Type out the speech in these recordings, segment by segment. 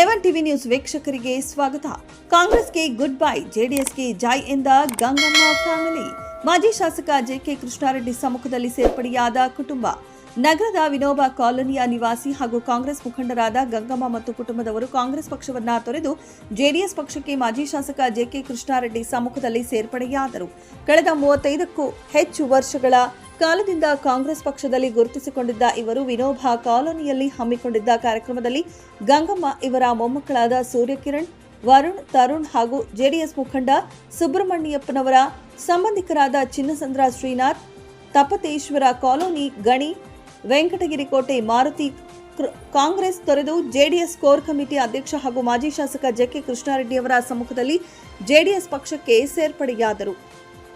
ಎವನ್ TV news ವೀಕ್ಷಕರಿಗೆ ಸ್ವಾಗತ. ಕಾಂಗ್ರೆಸ್ಗೆ ಗುಡ್ ಬೈ ಜೆಡಿಎಸ್ಗೆ ಜೈ ಎಂದ ಗಂಗಮ್ಮ ಫ್ಯಾಮಿಲಿ ಮಾಜಿ ಶಾಸಕ ಜೆಕೆ ಕೃಷ್ಣಾರೆಡ್ಡಿ ಸಮ್ಮುಖದಲ್ಲಿ ಸೇರ್ಪಡೆಯಾದ ಕುಟುಂಬ. ನಗರದ ವಿನೋಬಾ ಕಾಲೋನಿಯ ನಿವಾಸಿ ಹಾಗೂ ಕಾಂಗ್ರೆಸ್ ಮುಖಂಡರಾದ ಗಂಗಮ್ಮ ಮತ್ತು ಕುಟುಂಬದವರು ಕಾಂಗ್ರೆಸ್ ಪಕ್ಷವನ್ನ ತೊರೆದು ಜೆಡಿಎಸ್ ಪಕ್ಷಕ್ಕೆ ಮಾಜಿ ಶಾಸಕ ಜೆಕೆ ಕೃಷ್ಣಾರೆಡ್ಡಿ ಸಮ್ಮುಖದಲ್ಲಿ ಸೇರ್ಪಡೆಯಾದರು. ಕಳೆದ ಮೂವತ್ತೈದಕ್ಕೂ ಹೆಚ್ಚು ವರ್ಷಗಳ ಕಾಲದಿಂದ ಕಾಂಗ್ರೆಸ್ ಪಕ್ಷದಲ್ಲಿ ಗುರುತಿಸಿಕೊಂಡಿದ್ದ ಇವರು ವಿನೋಬ ಕಾಲೋನಿಯಲ್ಲಿ ಹಮ್ಮಿಕೊಂಡಿದ್ದ ಕಾರ್ಯಕ್ರಮದಲ್ಲಿ ಗಂಗಮ್ಮ ಇವರ ಮೊಮ್ಮಕ್ಕಳಾದ ಸೂರ್ಯಕಿರಣ್, ವರುಣ್, ತರುಣ್ ಹಾಗೂ ಜೆಡಿಎಸ್ ಮುಖಂಡ ಸುಬ್ರಹ್ಮಣ್ಯಪ್ಪನವರ ಸಂಬಂಧಿಕರಾದ ಚಿನ್ನಸಂದ್ರ ಶ್ರೀನಾಥ್, ತಪತೇಶ್ವರ ಕಾಲೋನಿ ಗಣಿ, ವೆಂಕಟಗಿರಿ ಕೋಟೆ ಮಾರುತಿ ಕಾಂಗ್ರೆಸ್ ತೊರೆದು ಜೆಡಿಎಸ್ ಕೋರ್ ಕಮಿಟಿ ಅಧ್ಯಕ್ಷ ಹಾಗೂ ಮಾಜಿ ಶಾಸಕ ಜೆಕೆ ಕೃಷ್ಣಾರೆಡ್ಡಿಯವರ ಸಮ್ಮುಖದಲ್ಲಿ ಜೆಡಿಎಸ್ ಪಕ್ಷಕ್ಕೆ ಸೇರ್ಪಡೆಯಾದರು.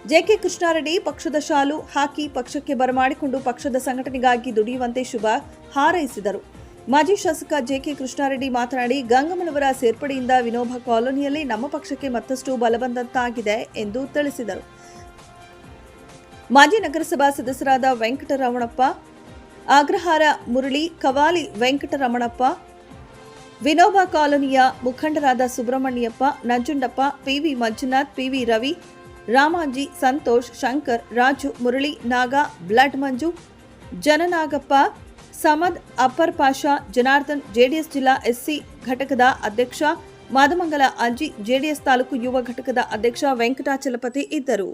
ಜೆಕೆ ಕೃಷ್ಣಾರೆಡ್ಡಿ ಪಕ್ಷದ ಶಾಲು ಹಾಕಿ ಪಕ್ಷಕ್ಕೆ ಬರಮಾಡಿಕೊಂಡು ಪಕ್ಷದ ಸಂಘಟನೆಗಾಗಿ ದುಡಿಯುವಂತೆ ಶುಭ ಹಾರೈಸಿದರು. ಮಾಜಿ ಶಾಸಕ ಜೆಕೆ ಕೃಷ್ಣಾರೆಡ್ಡಿ ಮಾತನಾಡಿ, ಗಂಗಮ್ಮನವರ ಸೇರ್ಪಡೆಯಿಂದ ವಿನೋಬ ಕಾಲೋನಿಯಲ್ಲಿ ನಮ್ಮ ಪಕ್ಷಕ್ಕೆ ಮತ್ತಷ್ಟು ಬಲ ಎಂದು ತಿಳಿಸಿದರು. ಮಾಜಿ ನಗರಸಭಾ ಸದಸ್ಯರಾದ ವೆಂಕಟರಮಣಪ್ಪ ಆಗ್ರಹಾರ ಮುರಳಿ, ಕವಾಲಿ ವೆಂಕಟರಮಣಪ್ಪ, ವಿನೋಬ ಕಾಲೋನಿಯ ಮುಖಂಡರಾದ Subrahmanyappa, Nanjundappa, PV Manjunath, PV Ravi Ramaji, Santosh, Shankar, Raju, Murali, Naga, blood Manju, Jananagappa, Samad Appar Pasha, Janardhan, JDS ಜಿಲ್ಲಾ ಎಸ್ಸಿ ಘಟಕದ ಅಧ್ಯಕ್ಷ, ಮಾದಮಂಗಲ ಅಜ್ಜಿ, ಜೆಡಿಎಸ್ ತಾಲೂಕು ಯುವ ಘಟಕದ ಅಧ್ಯಕ್ಷ ವೆಂಕಟಾಚಲಪತಿ ಇದ್ದರು.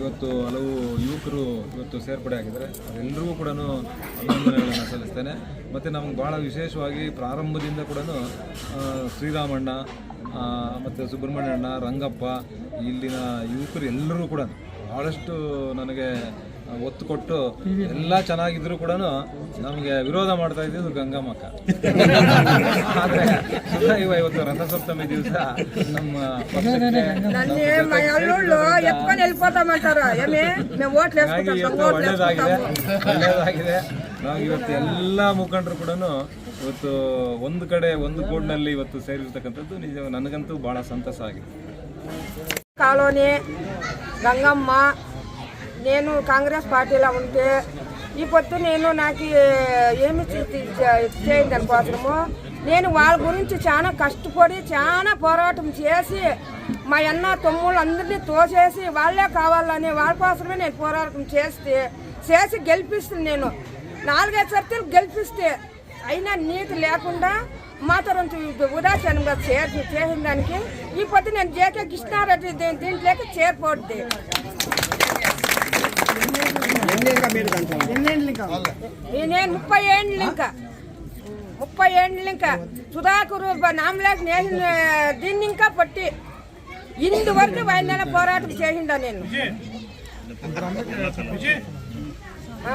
ಇವತ್ತು ಹಲವು ಯುವಕರು ಇವತ್ತು ಸೇರ್ಪಡೆ ಆಗಿದ್ದಾರೆ. ಅವರೆಲ್ಲರಿಗೂ ಕೂಡ ಅಭಿನಂದನೆಗಳನ್ನು ಸಲ್ಲಿಸ್ತೇನೆ. ಮತ್ತು ನಮ್ಗೆ ಭಾಳ ವಿಶೇಷವಾಗಿ ಪ್ರಾರಂಭದಿಂದ ಕೂಡ ಶ್ರೀರಾಮಣ್ಣ ಮತ್ತು ಸುಬ್ರಹ್ಮಣ್ಯಣ್ಣ, ರಂಗಪ್ಪ, ಇಲ್ಲಿನ ಯುವಕರು ಎಲ್ಲರೂ ಕೂಡ ಭಾಳಷ್ಟು ನನಗೆ ಒತ್ತು ಕೊಟ್ಟು ಎಲ್ಲ ಚೆನ್ನಾಗಿದ್ರು ಕೂಡ ನಮಗೆ ವಿರೋಧ ಮಾಡ್ತಾ ಇದ್ದಿದ್ದು ಗಂಗಮ್ಮಕ್ಕ ಆದ್ರೆ ಇವ ಇವತ್ತು ರಥಸಪ್ತಮಿ ದಿವಸ ನಮ್ಮ ಒಳ್ಳೇದಾಗಿದೆ ಒಳ್ಳೇದಾಗಿದೆ. ನಾವು ಇವತ್ತು ಎಲ್ಲ ಮುಖಂಡರು ಕೂಡ ಇವತ್ತು ಒಂದು ಕಡೆ ಒಂದು ಕೋಡ್ನಲ್ಲಿ ಇವತ್ತು ಸೇರಿರ್ತಕ್ಕಂಥದ್ದು ನಿಜ ನನಗಂತೂ ಬಹಳ ಸಂತಸ ಆಗಿದೆ. ಕಾಲೋನಿ ಗಂಗಮ್ಮ నేను కాంగ్రెస్ పార్టీలో ఉంటే ఈ పొత్తు నేను నాకు ఏమి చే- చేయండి దానికోసము నేను వాళ్ళ గురించి చాలా కష్టపడి చాలా పోరాటం చేసి మా అన్న తమ్ముళ్ళు అందరినీ తోసేసి వాళ్ళే కావాలని వాళ్ళ కోసమే నేను పోరాటం చేస్తే చేసి గెలిపిస్తుంది నేను. నాలుగైదు సర్తీలు గెలిపిస్తే అయినా నీతి లేకుండా మాత్రం ఉదాసీనంగా చేసి చేసిన దానికి ఈ పొద్దు నేను జేకే కృష్ణారెడ్డి దీంట్లోకి చేరిపోద్ది. నేను ముప్పై ఏండ్లు ఇంకా ముప్పై ఏండ్లు ఇంకా సుధాకరు నామలేక నేను దీన్ని ఇంకా పట్టి ఇందువరకు నెలల పోరాటం చేసిండా నేను. ఆ.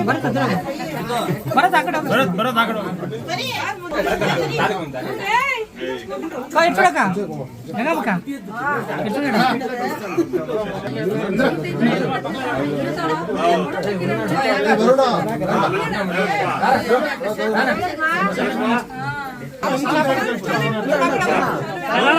ಭರತ್ ಭರತ್ ಭರತ್ ಭರತ್ ఎప్పుడకా ఎగమకా ఎట్లా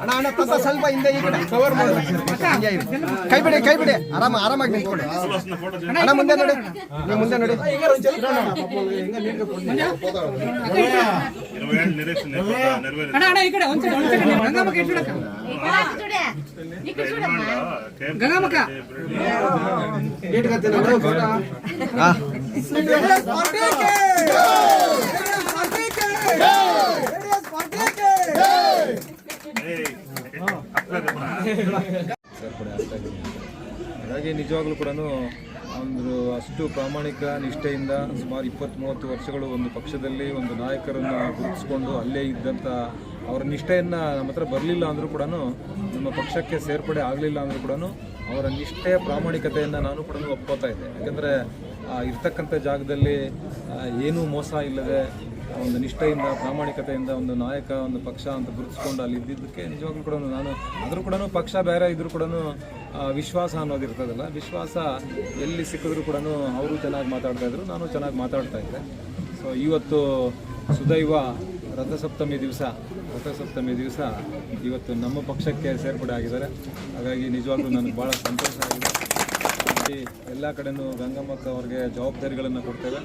ಅಣ್ಣ ಅಣ್ಣ ತಂದ ಸ್ವಲ್ಪ ಹಿಂದೆ ಈ ಕಡೆ ಕವರ್ ಮಾಡಿ ಕೈ ಬಿಡಿ ಕೈ ಬಿಡಿ ಆರಾಮ ಆರಾಮಾಗಿ ನಿಂತ್ಕೊಳ್ಳಿ ಅಣ್ಣ ಮುಂದೆ ನೋಡಿ ನೀವು ಮುಂದೆ ನೋಡಿ ಅಣ್ಣ ಅಣ್ಣ ಈ ಕಡೆ ಒಂದ್ ಸೆಕೆಂಡ್ ಗಂಗಾಮಕ್ಕ ಇಟ್ಬಿಡಕ್ಕ ಗಂಗಾಮಕ್ಕ ಇಟ್ಕೊತೀನಿ ಹಾಗಾಗಿ ನಿಜವಾಗ್ಲೂ ಕೂಡ ಒಂದು ಅಷ್ಟು ಪ್ರಾಮಾಣಿಕ ನಿಷ್ಠೆಯಿಂದ ಸುಮಾರು ಇಪ್ಪತ್ತು ಮೂವತ್ತು ವರ್ಷಗಳು ಒಂದು ಪಕ್ಷದಲ್ಲಿ ಒಂದು ನಾಯಕರನ್ನು ಗುರುತಿಸ್ಕೊಂಡು ಅಲ್ಲೇ ಇದ್ದಂಥ ಅವರ ನಿಷ್ಠೆಯನ್ನು ನಮ್ಮ ಹತ್ರ ಬರಲಿಲ್ಲ ಅಂದರೂ ಕೂಡ ನಮ್ಮ ಪಕ್ಷಕ್ಕೆ ಸೇರ್ಪಡೆ ಆಗಲಿಲ್ಲ ಅಂದರೂ ಕೂಡ ಅವರ ನಿಷ್ಠೆಯ ಪ್ರಾಮಾಣಿಕತೆಯನ್ನು ನಾನು ಕೂಡ ಒಪ್ಕೋತಾ ಇದ್ದೆ. ಯಾಕಂದರೆ ಇರ್ತಕ್ಕಂಥ ಜಾಗದಲ್ಲಿ ಏನೂ ಮೋಸ ಇಲ್ಲದೆ ಒಂದು ನಿಷ್ಠೆಯಿಂದ, ಪ್ರಾಮಾಣಿಕತೆಯಿಂದ ಒಂದು ನಾಯಕ, ಒಂದು ಪಕ್ಷ ಅಂತ ಗುರುತಿಸ್ಕೊಂಡು ಅಲ್ಲಿ ಇದ್ದಿದ್ದಕ್ಕೆ ನಿಜವಾಗ್ಲೂ ಕೂಡ ನಾನು, ಆದರೂ ಕೂಡ ಪಕ್ಷ ಬೇರೆ ಇದ್ರೂ ಕೂಡ ವಿಶ್ವಾಸ ಅನ್ನೋದು ಇರ್ತದಲ್ಲ, ವಿಶ್ವಾಸ ಎಲ್ಲಿ ಸಿಕ್ಕಿದ್ರು ಕೂಡ ಅವರು ಚೆನ್ನಾಗಿ ಮಾತಾಡ್ತಾ ಇದ್ರು, ನಾನು ಚೆನ್ನಾಗಿ ಮಾತಾಡ್ತಾ ಇದ್ದೆ. ಸೊ ಇವತ್ತು ಸುದೈವ ರಥಸಪ್ತಮಿ ದಿವಸ ರಥಸಪ್ತಮಿ ದಿವಸ ಇವತ್ತು ನಮ್ಮ ಪಕ್ಷಕ್ಕೆ ಸೇರ್ಪಡೆ ಆಗಿದ್ದಾರೆ. ಹಾಗಾಗಿ ನಿಜವಾಗ್ಲೂ ನನಗೆ ಭಾಳ ಸಂತೋಷ ಆಗಿದೆ. ಎಲ್ಲ ಕಡೆಯೂ ಗಂಗಮ್ಮಕ್ಕ ಅವ್ರಿಗೆ ಜವಾಬ್ದಾರಿಗಳನ್ನು ಕೊಡ್ತೇವೆ.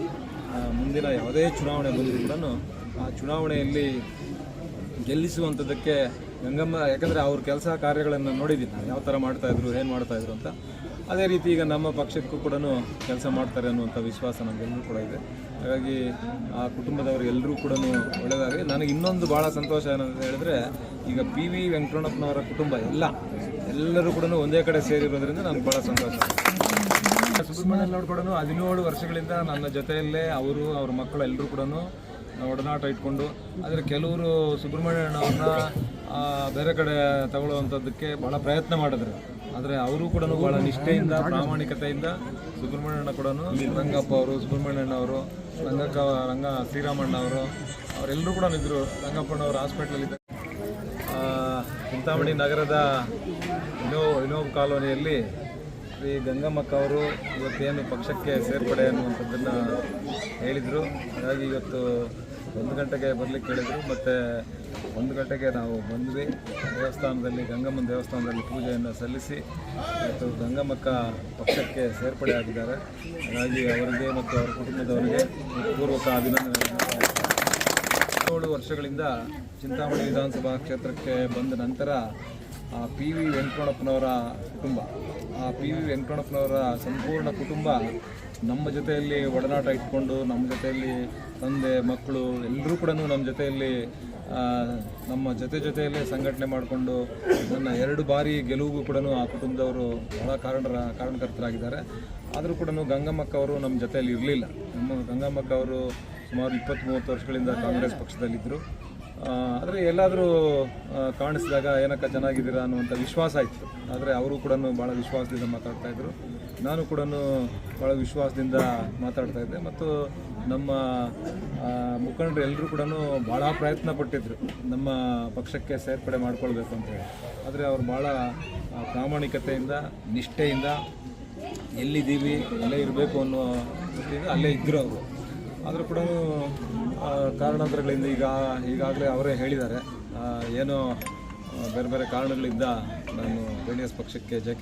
ಮುಂದಿನ ಯಾವುದೇ ಚುನಾವಣೆ ಬಂದರೂ ಆ ಚುನಾವಣೆಯಲ್ಲಿ ಗೆಲ್ಲಿಸುವಂಥದ್ದಕ್ಕೆ ಗಂಗಮ್ಮ, ಯಾಕಂದರೆ ಅವ್ರ ಕೆಲಸ ಕಾರ್ಯಗಳನ್ನು ನೋಡಿದ್ದೀನಿ ಯಾವ ಥರ ಮಾಡ್ತಾಯಿದ್ರು ಏನು ಮಾಡ್ತಾಯಿದ್ರು ಅಂತ. ಅದೇ ರೀತಿ ಈಗ ನಮ್ಮ ಪಕ್ಷಕ್ಕೂ ಕೂಡ ಕೆಲಸ ಮಾಡ್ತಾರೆ ಅನ್ನುವಂಥ ವಿಶ್ವಾಸ ನಮಗೆಲ್ಲರೂ ಕೂಡ ಇದೆ. ಹಾಗಾಗಿ ಆ ಕುಟುಂಬದವರು ಎಲ್ಲರೂ ಕೂಡ ಒಳ್ಳೆಯದಾಗಿ ನನಗೆ ಇನ್ನೊಂದು ಭಾಳ ಸಂತೋಷ ಏನಂತ ಹೇಳಿದ್ರೆ, ಈಗ ಪಿ ವಿ ವೆಂಕಟಣ್ಣಪ್ಪನವರ ಕುಟುಂಬ ಎಲ್ಲ, ಎಲ್ಲರೂ ಕೂಡ ಒಂದೇ ಕಡೆ ಸೇರಿರೋದ್ರಿಂದ ನನಗೆ ಭಾಳ ಸಂತೋಷ. ಸುಬ್ರಹ್ಮಣ್ಯನವ್ರು ಕೂಡ ಹದಿನೇಳು ವರ್ಷಗಳಿಂದ ನನ್ನ ಜೊತೆಯಲ್ಲೇ ಅವರು ಅವ್ರ ಮಕ್ಕಳು ಎಲ್ಲರೂ ಕೂಡ ಒಡನಾಟ ಇಟ್ಕೊಂಡು ಆದರೆ ಕೆಲವರು ಸುಬ್ರಹ್ಮಣ್ಯನವ್ರನ್ನ ಆ, ಬೇರೆ ಕಡೆ ತಗೊಳ್ಳುವಂಥದ್ದಕ್ಕೆ ಭಾಳ ಪ್ರಯತ್ನ ಮಾಡಿದ್ರು. ಆದರೆ ಅವರು ಕೂಡ ಭಾಳ ನಿಷ್ಠೆಯಿಂದ ಪ್ರಾಮಾಣಿಕತೆಯಿಂದ ಸುಬ್ರಹ್ಮಣ್ಯಣ್ಣ ಕೂಡ ರಂಗಪ್ಪ ಅವರು ಸುಬ್ರಹ್ಮಣ್ಯಣ್ಣ ಅವರು ರಂಗಕ್ಕ ರಂಗ ಶ್ರೀರಾಮಣ್ಣ ಅವರು ಅವರೆಲ್ಲರೂ ಕೂಡ ಇದ್ದರು ರಂಗಪ್ಪನವರು ಹಾಸ್ಪಿಟ್ಲಲ್ಲಿದ್ದರು ಆ, ಚಿಂತಾಮಣಿ ನಗರದ ಇನೋ ಇನೋವ್ ಕಾಲೋನಿಯಲ್ಲಿ ಶ್ರೀ ಗಂಗಮ್ಮಕ್ಕ ಅವರು ಇವತ್ತೇನು ಪಕ್ಷಕ್ಕೆ ಸೇರ್ಪಡೆ ಅನ್ನುವಂಥದ್ದನ್ನು ಹೇಳಿದರು. ಹಾಗಾಗಿ ಇವತ್ತು ಒಂದು ಗಂಟೆಗೆ ಬರಲಿಕ್ಕೆ ಹೇಳಿದರು ಮತ್ತು ಒಂದು ಗಂಟೆಗೆ ನಾವು ಬಂದ್ವಿ. ದೇವಸ್ಥಾನದಲ್ಲಿ, ಗಂಗಮ್ಮನ ದೇವಸ್ಥಾನದಲ್ಲಿ ಪೂಜೆಯನ್ನು ಸಲ್ಲಿಸಿ ಇವತ್ತು ಗಂಗಮ್ಮಕ್ಕ ಪಕ್ಷಕ್ಕೆ ಸೇರ್ಪಡೆ ಆಗಿದ್ದಾರೆ. ಹಾಗಾಗಿ ಅವರಿಗೆ ಮತ್ತು ಅವರ ಕುಟುಂಬದವರಿಗೆ ಪೂರ್ವಕ ಅಭಿನಂದನೆಗಳನ್ನು ಏಳು ವರ್ಷಗಳಿಂದ ಚಿಂತಾಮಣಿ ವಿಧಾನಸಭಾ ಕ್ಷೇತ್ರಕ್ಕೆ ಬಂದ ನಂತರ ಪಿ ವಿ ವೆಂಕಟಪ್ಪನವರ ಕುಟುಂಬ ಪಿ ವಿ ಅವರ ಸಂಪೂರ್ಣ ಕುಟುಂಬ ನಮ್ಮ ಜೊತೆಯಲ್ಲಿ ಒಡನಾಟ ಇಟ್ಕೊಂಡು, ನಮ್ಮ ಜೊತೆಯಲ್ಲಿ ತಂದೆ, ಮಕ್ಕಳು ಎಲ್ಲರೂ ಕೂಡ ನಮ್ಮ ಜೊತೆಯಲ್ಲಿ ನಮ್ಮ ಜೊತೆ ಜೊತೆಯಲ್ಲೇ ಸಂಘಟನೆ ಮಾಡಿಕೊಂಡು, ನನ್ನ ಎರಡು ಬಾರಿ ಗೆಲುವಿಗೂ ಕೂಡ ಆ ಕುಟುಂಬದವರು ಬಹಳ ಕಾರಣರ, ಕಾರಣಕರ್ತರಾಗಿದ್ದಾರೆ. ಆದರೂ ಕೂಡ ಗಂಗಮ್ಮಕ್ಕ ಅವರು ನಮ್ಮ ಜೊತೆಯಲ್ಲಿ ಇರಲಿಲ್ಲ. ನಮ್ಮ ಗಂಗಮ್ಮಕ್ಕ ಅವರು ಸುಮಾರು ಇಪ್ಪತ್ತು ಮೂವತ್ತು ವರ್ಷಗಳಿಂದ ಕಾಂಗ್ರೆಸ್ ಪಕ್ಷದಲ್ಲಿದ್ದರು. ಆದರೆ ಎಲ್ಲಾದರೂ ಕಾಣಿಸಿದಾಗ ಏನಕ್ಕ ಚೆನ್ನಾಗಿದ್ದೀರಾ ಅನ್ನುವಂಥ ವಿಶ್ವಾಸ ಇತ್ತು. ಆದರೆ ಅವರು ಕೂಡ ಭಾಳ ವಿಶ್ವಾಸದಿಂದ ಮಾತಾಡ್ತಾ ಇದ್ರು. ನಾನು ಕೂಡ ಭಾಳ ವಿಶ್ವಾಸದಿಂದ ಮಾತಾಡ್ತಾ ಇದ್ದೆ. ಮತ್ತು ನಮ್ಮ ಮುಖಂಡರು ಎಲ್ಲರೂ ಕೂಡ ಭಾಳ ಪ್ರಯತ್ನ ಪಟ್ಟಿದ್ರು ನಮ್ಮ ಪಕ್ಷಕ್ಕೆ ಸೇರ್ಪಡೆ ಮಾಡಿಕೊಳ್ಬೇಕು ಅಂತ ಹೇಳಿ. ಆದರೆ ಅವರು ಭಾಳ ಪ್ರಾಮಾಣಿಕತೆಯಿಂದ, ನಿಷ್ಠೆಯಿಂದ ಎಲ್ಲಿದ್ದೀವಿ, ಅಲ್ಲೇ ಇರಬೇಕು ಅನ್ನೋ ಅಲ್ಲೇ ಇದ್ದರು ಅವರು. ಆದರೂ ಕೂಡ ಕಾರಣಾಂತರಗಳಿಂದ ಈಗ ಈಗಾಗಲೇ ಅವರೇ ಹೇಳಿದ್ದಾರೆ. ಏನೋ ಬೇರೆ ಬೇರೆ ಕಾರಣಗಳಿಂದ ನಾನು ಜೆ ಪಕ್ಷಕ್ಕೆ ಜೆ